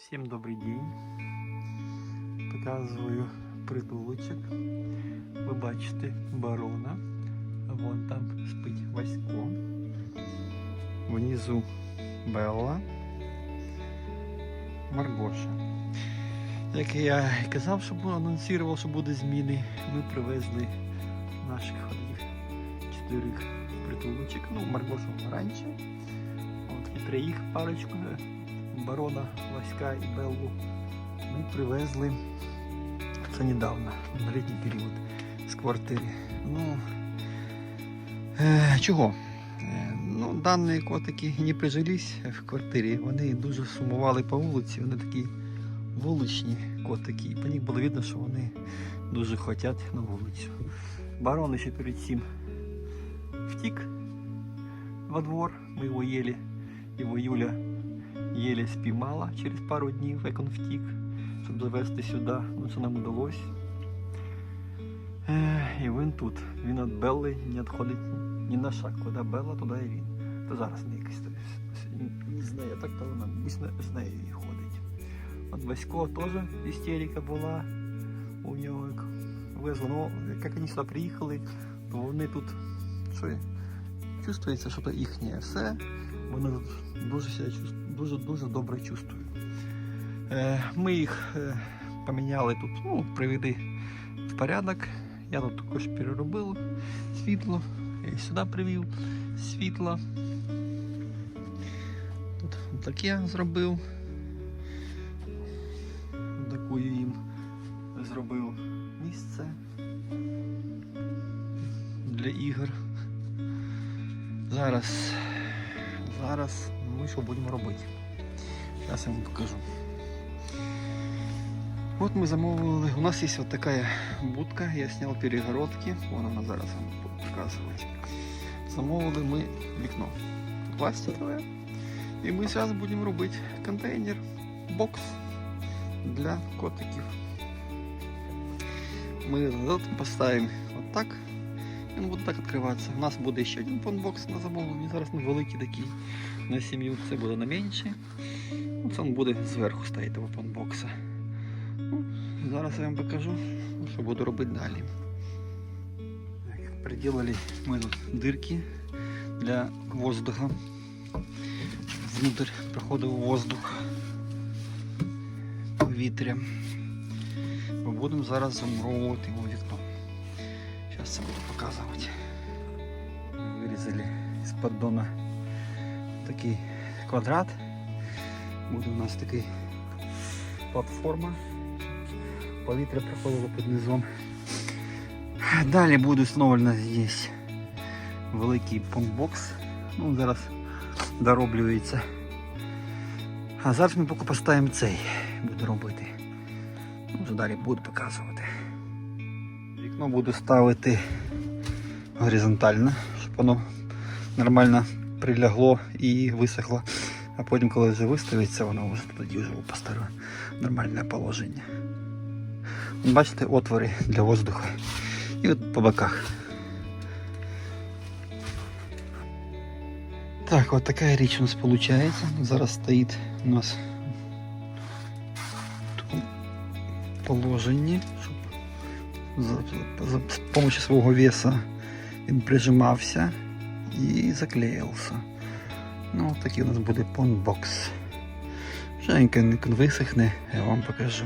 Всім добрий день. Показую притулочок. Ви бачите барона. Вон там спить Васько. Внизу Белла. Маргоша. Як я казав, що анонсував, що буде зміни, ми привезли наших чотирих притулочок. Ну, Маргошу раніше. От і троїх парочку е, барона Васька і Беллу ми привезли це недавно, на літній період з квартири. Ну, е, чого? Е, ну, дані котики не прижились в квартирі. Вони дуже сумували по вулиці, вони такі вуличні котики. І по них було видно, що вони дуже хочуть на вулицю. Барон ще перед цим втік во двор. Ми його єлі, його Юля єлі спіймала через пару днів, як він втік, щоб завести сюди. Ну, це нам вдалося. І він тут. Він від Белли не відходить ні на шаг. Куди Белла, туди і він. То зараз не якийсь не знаю, так то вона з нею і ходить. От Васько теж істерика була у нього. як Везло. Ну, як вони сюди приїхали, то вони тут що, чувствується, що то їхнє все. Вони дуже себе дуже дуже добре чувствують. Е, ми їх е, поміняли тут, ну, привели в порядок. Я тут також переробив світло. Я сюди привів світло. Тут таке зробив. Таку їм зробив місце для ігор. Зараз, зараз ми що будемо робити? Зараз я вам покажу. Вот мы замовили. У нас вот такая будка. Я снял перегородки. Вон она зараз вам буду показывать. Замовили ми вікно. Пластикове. І ми зараз будемо робити контейнер, бокс для котиків. Ми поставимо вот так. Він буде так відкриватися. У нас буде ще один понбокс на замовлення. Зараз ну, великий такий на сім'ю. Це буде на менший. Ну, Це він буде зверху стоїть того понбокса. Ну, зараз я вам покажу, що буду робити далі. Так, Приделали ми тут дирки для воздуха. Внутрь проходив воздух повітря. Будемо зараз замуровувати його вікно. Це буду показувати. Вирізали з поддона такий квадрат. Буде у нас такий платформа. Повітря проходило під низом. Далі буде встановлено здесь великий помпбокс. Ну, зараз дороблюється. А зараз ми поки поставимо цей, буду робити. Ну, далі буду показувати. Вікно буду ставити горизонтально, щоб воно нормально прилягло і висохло. А потім, коли вже виставиться, воно вже тоді вже поставить нормальне положення. Бачите, отвори для воздуха. І от по боках. Так, от така річ у нас виходить. Зараз стоїть у нас щоб за, допомогою свого веса він прижимався і заклеївся. Ну, такий у нас буде понбокс. Вже не висохне, я вам покажу.